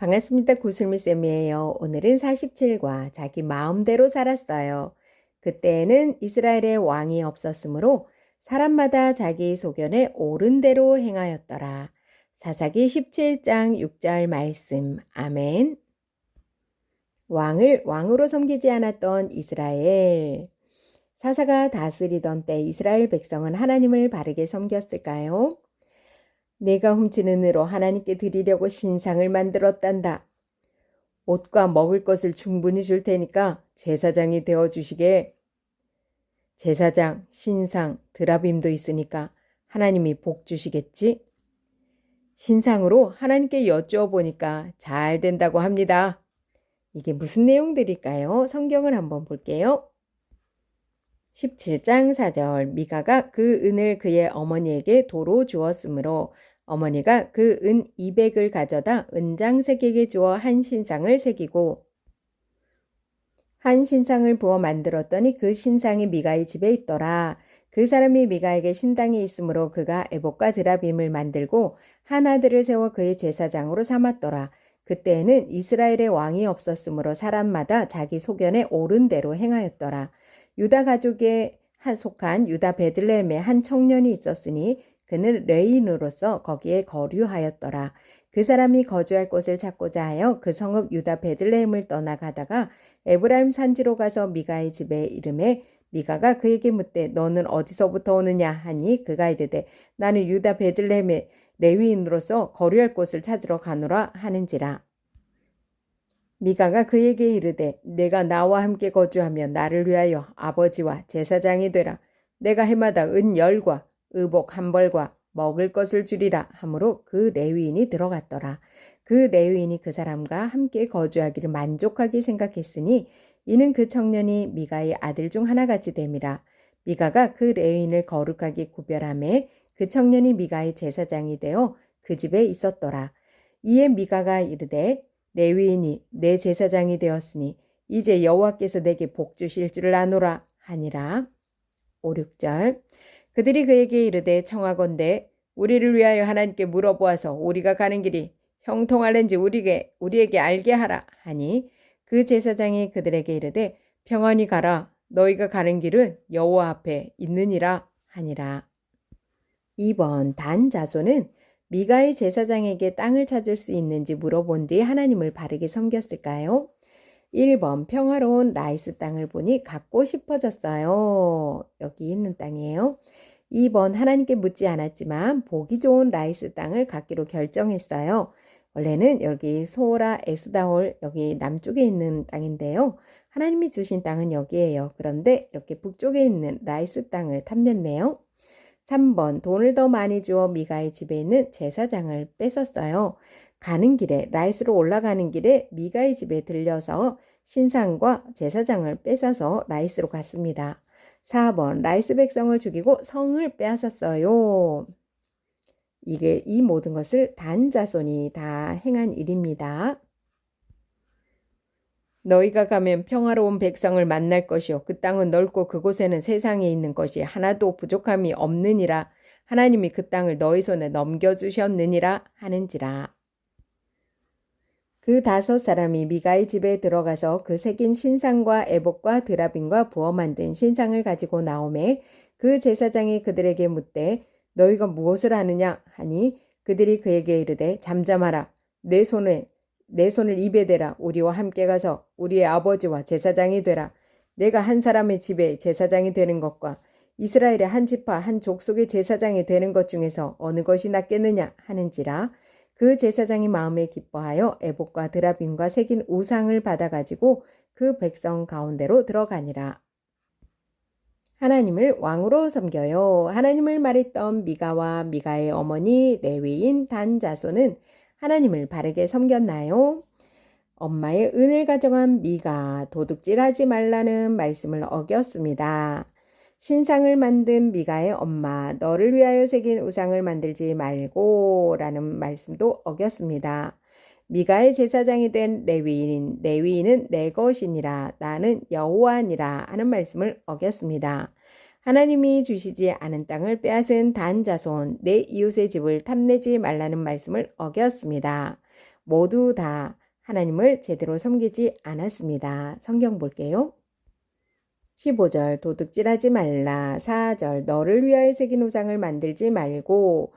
반갑습니다. 구슬미쌤이에요. 오늘은 47과 자기 마음대로 살았어요. 그때에는 이스라엘의 왕이 없었으므로 사람마다 자기 소견에 옳은 대로 행하였더라. 사사기 17장 6절 말씀. 아멘. 왕을 왕으로 섬기지 않았던 이스라엘. 사사가 다스리던 때 이스라엘 백성은 하나님을 바르게 섬겼을까요? 내가 훔치는 으로 하나님께 드리려고 신상을 만들었단다. 옷과 먹을 것을 충분히 줄 테니까 제사장이 되어 주시게. 제사장, 신상, 드라빔도 있으니까 하나님이 복 주시겠지? 신상으로 하나님께 여쭈어 보니까 잘 된다고 합니다. 이게 무슨 내용들일까요? 성경을 한번 볼게요. 17장 4절 미가가 그 은을 그의 어머니에게 도로 주었으므로 어머니가 그 은 200을 가져다 은장색에게 주어 한 신상을 새기고 한 신상을 부어 만들었더니 그 신상이 미가의 집에 있더라. 그 사람이 미가에게 신당이 있으므로 그가 에복과 드라빔을 만들고 한 아들을 세워 그의 제사장으로 삼았더라. 그때에는 이스라엘의 왕이 없었으므로 사람마다 자기 소견에 옳은 대로 행하였더라. 유다 가족에 속한 유다 베들레헴에 한 청년이 있었으니 그는 레인으로서 거기에 거류하였더라. 그 사람이 거주할 곳을 찾고자 하여 그 성읍 유다 베들레헴을 떠나가다가 에브라임 산지로 가서 미가의 집에 이름에 미가가 그에게 묻되 너는 어디서부터 오느냐 하니 그가 이르되 나는 유다 베들레헴의 레위인으로서 거류할 곳을 찾으러 가노라 하는지라. 미가가 그에게 이르되 내가 나와 함께 거주하며 나를 위하여 아버지와 제사장이 되라. 내가 해마다 은 열과 의복 한 벌과 먹을 것을 주리라 하므로 그 레위인이 들어갔더라. 그 레위인이 그 사람과 함께 거주하기를 만족하게 생각했으니 이는 그 청년이 미가의 아들 중 하나같이 됨이라. 미가가 그 레위인을 거룩하게 구별함에 그 청년이 미가의 제사장이 되어 그 집에 있었더라. 이에 미가가 이르되 레위인이 내 제사장이 되었으니 이제 여호와께서 내게 복 주실 줄을 아노라 하니라. 5, 6절 그들이 그에게 이르되 청하건대 우리를 위하여 하나님께 물어보아서 우리가 가는 길이 형통할는지 우리에게 우리에게 알게 하라 하니 그 제사장이 그들에게 이르되 평안히 가라 너희가 가는 길은 여호와 앞에 있느니라 하니라. 2번 단 자손은 미가의 제사장에게 땅을 찾을 수 있는지 물어본 뒤 하나님을 바르게 섬겼을까요? 1번 평화로운 라이스 땅을 보니 갖고 싶어졌어요. 여기 있는 땅이에요. 2번 하나님께 묻지 않았지만 보기 좋은 라이스 땅을 갖기로 결정했어요. 원래는 여기 소라 에스다홀 여기 남쪽에 있는 땅인데요. 하나님이 주신 땅은 여기에요. 그런데 이렇게 북쪽에 있는 라이스 땅을 탐냈네요. 3번 돈을 더 많이 주어 미가의 집에 있는 제사장을 뺏었어요. 가는 길에 라이스로 올라가는 길에 미가의 집에 들려서 신상과 제사장을 뺏어서 라이스로 갔습니다. 4번 라이스 백성을 죽이고 성을 빼앗았어요. 이게 이 모든 것을 단자손이 다 행한 일입니다. 너희가 가면 평화로운 백성을 만날 것이요 그 땅은 넓고 그곳에는 세상에 있는 것이 하나도 부족함이 없느니라 하나님이 그 땅을 너희 손에 넘겨 주셨느니라 하는지라 그 다섯 사람이 미가의 집에 들어가서 그 새긴 신상과 애복과 드라빈과 부어 만든 신상을 가지고 나오매 그 제사장이 그들에게 묻되 너희가 무엇을 하느냐? 하니 그들이 그에게 이르되 잠잠하라. 내 손에 내 손을 입에 대라. 우리와 함께 가서 우리의 아버지와 제사장이 되라. 내가 한 사람의 집에 제사장이 되는 것과 이스라엘의 한 지파 한 족속의 제사장이 되는 것 중에서 어느 것이 낫겠느냐? 하는지라 그 제사장이 마음에 기뻐하여 에복과 드라빔과 새긴 우상을 받아가지고 그 백성 가운데로 들어가니라. 하나님을 왕으로 섬겨요. 하나님을 말했던 미가와 미가의 어머니 레위인 단 자손은 하나님을 바르게 섬겼나요? 엄마의 은을 가져간 미가 도둑질하지 말라는 말씀을 어겼습니다. 신상을 만든 미가의 엄마, 너를 위하여 새긴 우상을 만들지 말고 라는 말씀도 어겼습니다. 미가의 제사장이 된 레위인, 레위인은 내 것이니라, 나는 여호와니라 하는 말씀을 어겼습니다. 하나님이 주시지 않은 땅을 빼앗은 단 자손, 내 이웃의 집을 탐내지 말라는 말씀을 어겼습니다. 모두 다 하나님을 제대로 섬기지 않았습니다. 성경 볼게요. 15절 도둑질하지 말라. 4절 너를 위하여 새긴 우상을 만들지 말고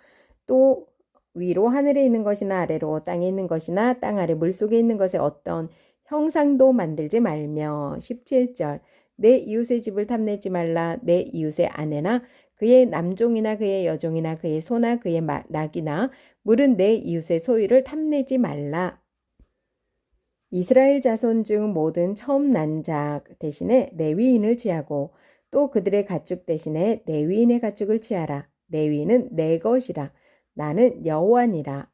또 위로 하늘에 있는 것이나 아래로 땅에 있는 것이나 땅 아래 물속에 있는 것에 어떤 형상도 만들지 말며. 17절 내 이웃의 집을 탐내지 말라. 내 이웃의 아내나 그의 남종이나 그의 여종이나 그의 소나 그의 낙이나 물은 내 이웃의 소유를 탐내지 말라 이스라엘 자손 중 모든 처음 난 자 대신에 레위인을 취하고 또 그들의 가축 대신에 레위인의 가축을 취하라. 레위인은 내 것이라. 나는 여호와니라.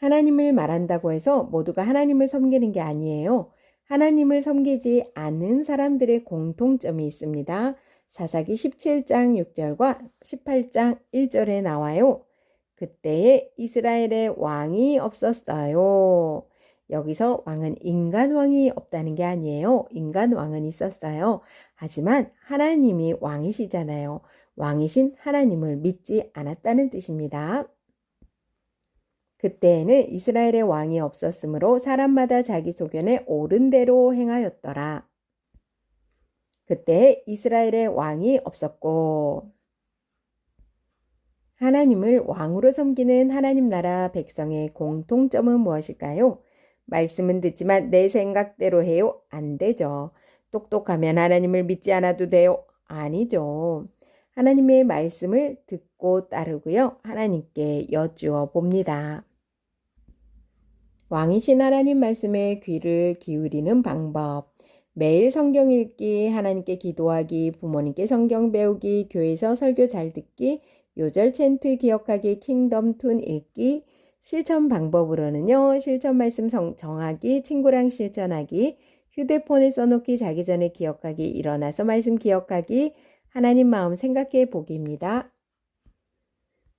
하나님을 말한다고 해서 모두가 하나님을 섬기는 게 아니에요. 하나님을 섬기지 않는 사람들의 공통점이 있습니다. 사사기 17장 6절과 18장 1절에 나와요. 그때에 이스라엘의 왕이 없었어요. 여기서 왕은 인간 왕이 없다는 게 아니에요. 인간 왕은 있었어요. 하지만 하나님이 왕이시잖아요. 왕이신 하나님을 믿지 않았다는 뜻입니다. 그때에는 이스라엘의 왕이 없었으므로 사람마다 자기 소견에 옳은 대로 행하였더라. 그때 이스라엘의 왕이 없었고 하나님을 왕으로 섬기는 하나님 나라 백성의 공통점은 무엇일까요? 말씀은 듣지만 내 생각대로 해요? 안 되죠. 똑똑하면 하나님을 믿지 않아도 돼요? 아니죠. 하나님의 말씀을 듣고 따르고요. 하나님께 여쭈어 봅니다. 왕이신 하나님 말씀에 귀를 기울이는 방법. 매일 성경 읽기, 하나님께 기도하기, 부모님께 성경 배우기, 교회에서 설교 잘 듣기, 요절 챈트 기억하기, 킹덤 툰 읽기, 실천 방법으로는요. 실천 말씀 정하기, 친구랑 실천하기, 휴대폰에 써놓기, 자기 전에 기억하기, 일어나서 말씀 기억하기, 하나님 마음 생각해 보기입니다.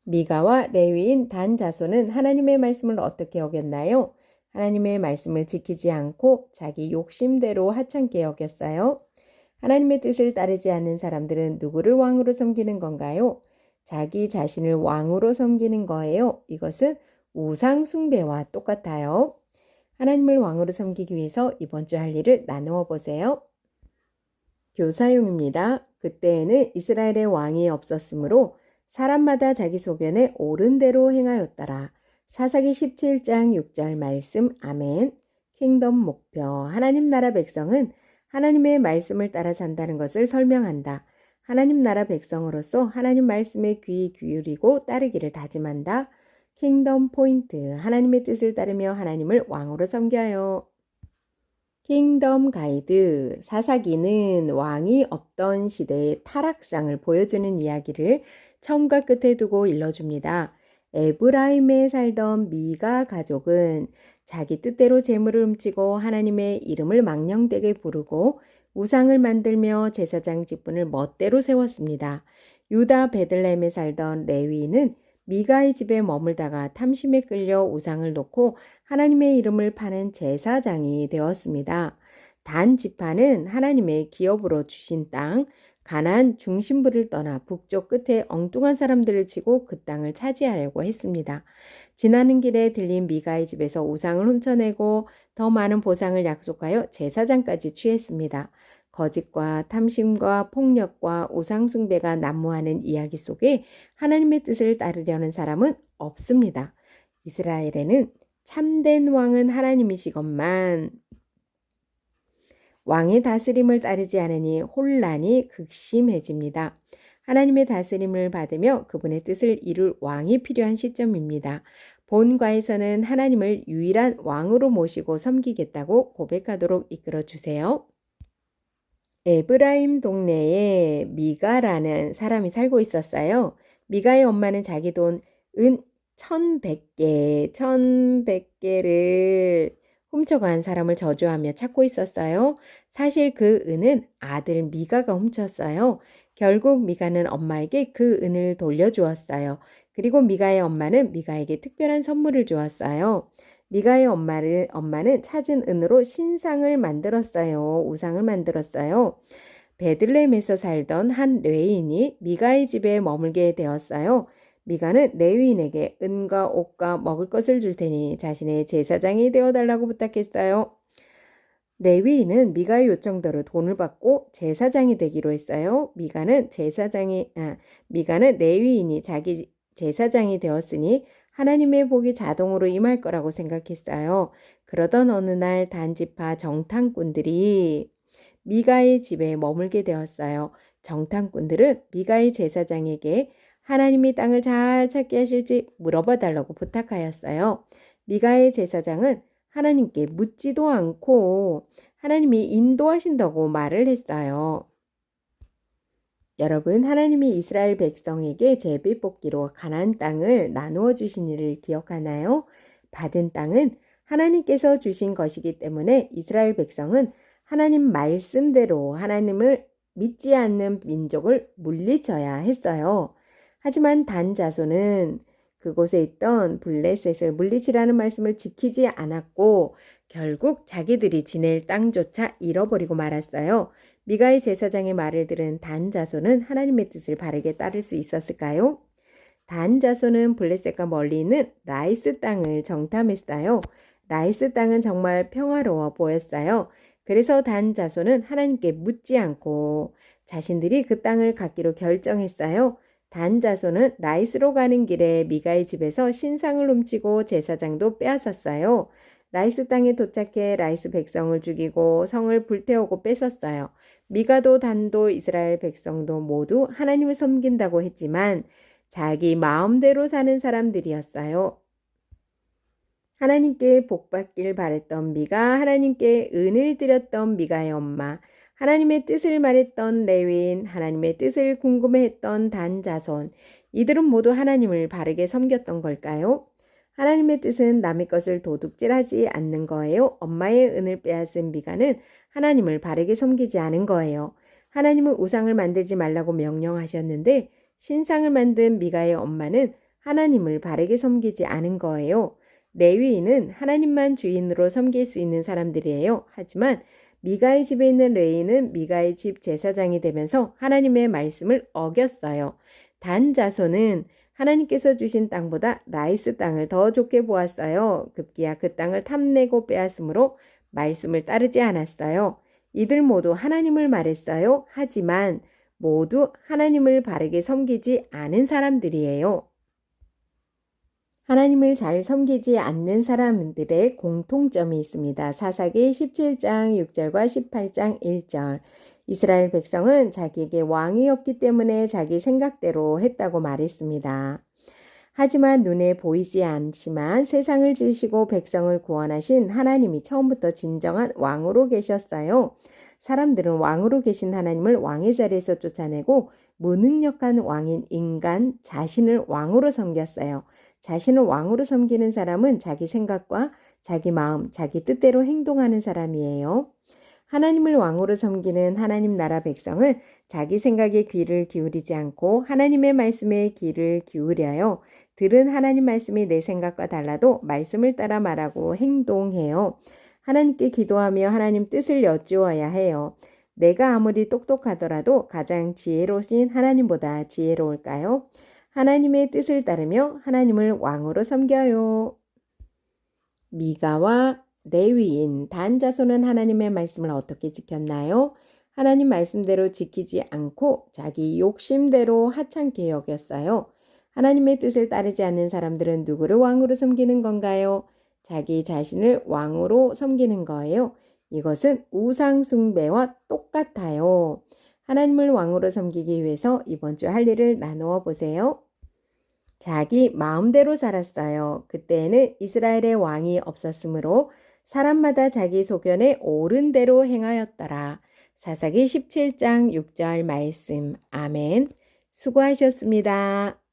미가와 레위인 단 자손은 하나님의 말씀을 어떻게 여겼나요? 하나님의 말씀을 지키지 않고 자기 욕심대로 하찮게 여겼어요. 하나님의 뜻을 따르지 않는 사람들은 누구를 왕으로 섬기는 건가요? 자기 자신을 왕으로 섬기는 거예요. 이것은 우상 숭배와 똑같아요. 하나님을 왕으로 섬기기 위해서 이번 주 할 일을 나누어 보세요. 교사용입니다. 그때에는 이스라엘의 왕이 없었으므로 사람마다 자기 소견에 옳은 대로 행하였더라. 사사기 17장 6절 말씀 아멘. 킹덤 목표 하나님 나라 백성은 하나님의 말씀을 따라 산다는 것을 설명한다. 하나님 나라 백성으로서 하나님 말씀에 귀 기울이고 따르기를 다짐한다. 킹덤 포인트. 하나님의 뜻을 따르며 하나님을 왕으로 섬겨요. 킹덤 가이드. 사사기는 왕이 없던 시대의 타락상을 보여주는 이야기를 처음과 끝에 두고 일러줍니다. 에브라임에 살던 미가 가족은 자기 뜻대로 재물을 훔치고 하나님의 이름을 망령되게 부르고 우상을 만들며 제사장 직분을 멋대로 세웠습니다. 유다 베들레헴에 살던 레위는 미가의 집에 머물다가 탐심에 끌려 우상을 놓고 하나님의 이름을 파는 제사장이 되었습니다. 단 지파는 하나님의 기업으로 주신 땅, 가난 중심부를 떠나 북쪽 끝에 엉뚱한 사람들을 치고 그 땅을 차지하려고 했습니다. 지나는 길에 들린 미가의 집에서 우상을 훔쳐내고 더 많은 보상을 약속하여 제사장까지 취했습니다. 거짓과 탐심과 폭력과 우상숭배가 난무하는 이야기 속에 하나님의 뜻을 따르려는 사람은 없습니다. 이스라엘에는 참된 왕은 하나님이시건만 왕의 다스림을 따르지 않으니 혼란이 극심해집니다. 하나님의 다스림을 받으며 그분의 뜻을 이룰 왕이 필요한 시점입니다. 본과에서는 하나님을 유일한 왕으로 모시고 섬기겠다고 고백하도록 이끌어 주세요. 에브라임 동네에 미가라는 사람이 살고 있었어요. 미가의 엄마는 자기 돈 은 1100개, 1100개를 훔쳐간 사람을 저주하며 찾고 있었어요. 사실 그 은은 아들 미가가 훔쳤어요. 결국 미가는 엄마에게 그 은을 돌려주었어요. 그리고 미가의 엄마는 미가에게 특별한 선물을 주었어요. 미가의 엄마를, 엄마는 찾은 은으로 신상을 만들었어요. 우상을 만들었어요. 베들레헴에서 살던 한 레인이 미가의 집에 머물게 되었어요. 미가는 레위인에게 은과 옷과 먹을 것을 줄 테니 자신의 제사장이 되어 달라고 부탁했어요. 레위인은 미가의 요청대로 돈을 받고 제사장이 되기로 했어요. 미가는 제사장이 아, 미가는 레위인이 자기 제사장이 되었으니 하나님의 복이 자동으로 임할 거라고 생각했어요. 그러던 어느 날 단지파 정탐꾼들이 미가의 집에 머물게 되었어요. 정탐꾼들은 미가의 제사장에게 하나님이 땅을 잘 찾게 하실지 물어봐 달라고 부탁하였어요. 미가의 제사장은 하나님께 묻지도 않고 하나님이 인도하신다고 말을 했어요. 여러분, 하나님이 이스라엘 백성에게 제비 뽑기로 가나안 땅을 나누어 주신 일을 기억하나요? 받은 땅은 하나님께서 주신 것이기 때문에 이스라엘 백성은 하나님 말씀대로 하나님을 믿지 않는 민족을 물리쳐야 했어요. 하지만 단 자손은 그곳에 있던 블레셋을 물리치라는 말씀을 지키지 않았고 결국 자기들이 지낼 땅조차 잃어버리고 말았어요. 미가의 제사장의 말을 들은 단 자손은 하나님의 뜻을 바르게 따를 수 있었을까요? 단 자손은 블레셋과 멀리 있는 라이스 땅을 정탐했어요. 라이스 땅은 정말 평화로워 보였어요. 그래서 단 자손은 하나님께 묻지 않고 자신들이 그 땅을 갖기로 결정했어요. 단 자손은 라이스로 가는 길에 미가의 집에서 신상을 훔치고 제사장도 빼앗았어요. 라이스 땅에 도착해 라이스 백성을 죽이고 성을 불태우고 뺏었어요. 미가도 단도 이스라엘 백성도 모두 하나님을 섬긴다고 했지만 자기 마음대로 사는 사람들이었어요. 하나님께 복받길 바랬던 미가 하나님께 은을 드렸던 미가의 엄마 하나님의 뜻을 말했던 레위인 하나님의 뜻을 궁금해했던 단자손 이들은 모두 하나님을 바르게 섬겼던 걸까요? 하나님의 뜻은 남의 것을 도둑질하지 않는 거예요. 엄마의 은을 빼앗은 미가는 하나님을 바르게 섬기지 않은 거예요. 하나님은 우상을 만들지 말라고 명령하셨는데 신상을 만든 미가의 엄마는 하나님을 바르게 섬기지 않은 거예요. 레위인은 하나님만 주인으로 섬길 수 있는 사람들이에요. 하지만 미가의 집에 있는 레위인은 미가의 집 제사장이 되면서 하나님의 말씀을 어겼어요. 단 자손은 하나님께서 주신 땅보다 라이스 땅을 더 좋게 보았어요. 급기야 그 땅을 탐내고 빼앗으므로 말씀을 따르지 않았어요. 이들 모두 하나님을 말했어요. 하지만 모두 하나님을 바르게 섬기지 않은 사람들이에요. 하나님을 잘 섬기지 않는 사람들의 공통점이 있습니다. 사사기 17장 6절과 18장 1절. 이스라엘 백성은 자기에게 왕이 없기 때문에 자기 생각대로 했다고 말했습니다. 하지만 눈에 보이지 않지만 세상을 지으시고 백성을 구원하신 하나님이 처음부터 진정한 왕으로 계셨어요. 사람들은 왕으로 계신 하나님을 왕의 자리에서 쫓아내고 무능력한 왕인 인간 자신을 왕으로 섬겼어요. 자신을 왕으로 섬기는 사람은 자기 생각과 자기 마음, 자기 뜻대로 행동하는 사람이에요. 하나님을 왕으로 섬기는 하나님 나라 백성은 자기 생각에 귀를 기울이지 않고 하나님의 말씀에 귀를 기울여요. 들은 하나님 말씀이 내 생각과 달라도 말씀을 따라 말하고 행동해요. 하나님께 기도하며 하나님 뜻을 여쭈어야 해요. 내가 아무리 똑똑하더라도 가장 지혜로우신 하나님보다 지혜로울까요? 하나님의 뜻을 따르며 하나님을 왕으로 섬겨요. 미가와 레위인 단 자손은 하나님의 말씀을 어떻게 지켰나요? 하나님 말씀대로 지키지 않고 자기 욕심대로 하찮게 여겼어요. 하나님의 뜻을 따르지 않는 사람들은 누구를 왕으로 섬기는 건가요? 자기 자신을 왕으로 섬기는 거예요. 이것은 우상숭배와 똑같아요. 하나님을 왕으로 섬기기 위해서 이번 주 할 일을 나누어 보세요. 자기 마음대로 살았어요. 그때에는 이스라엘의 왕이 없었으므로 사람마다 자기 소견에 옳은 대로 행하였더라. 사사기 17장 6절 말씀. 아멘. 수고하셨습니다.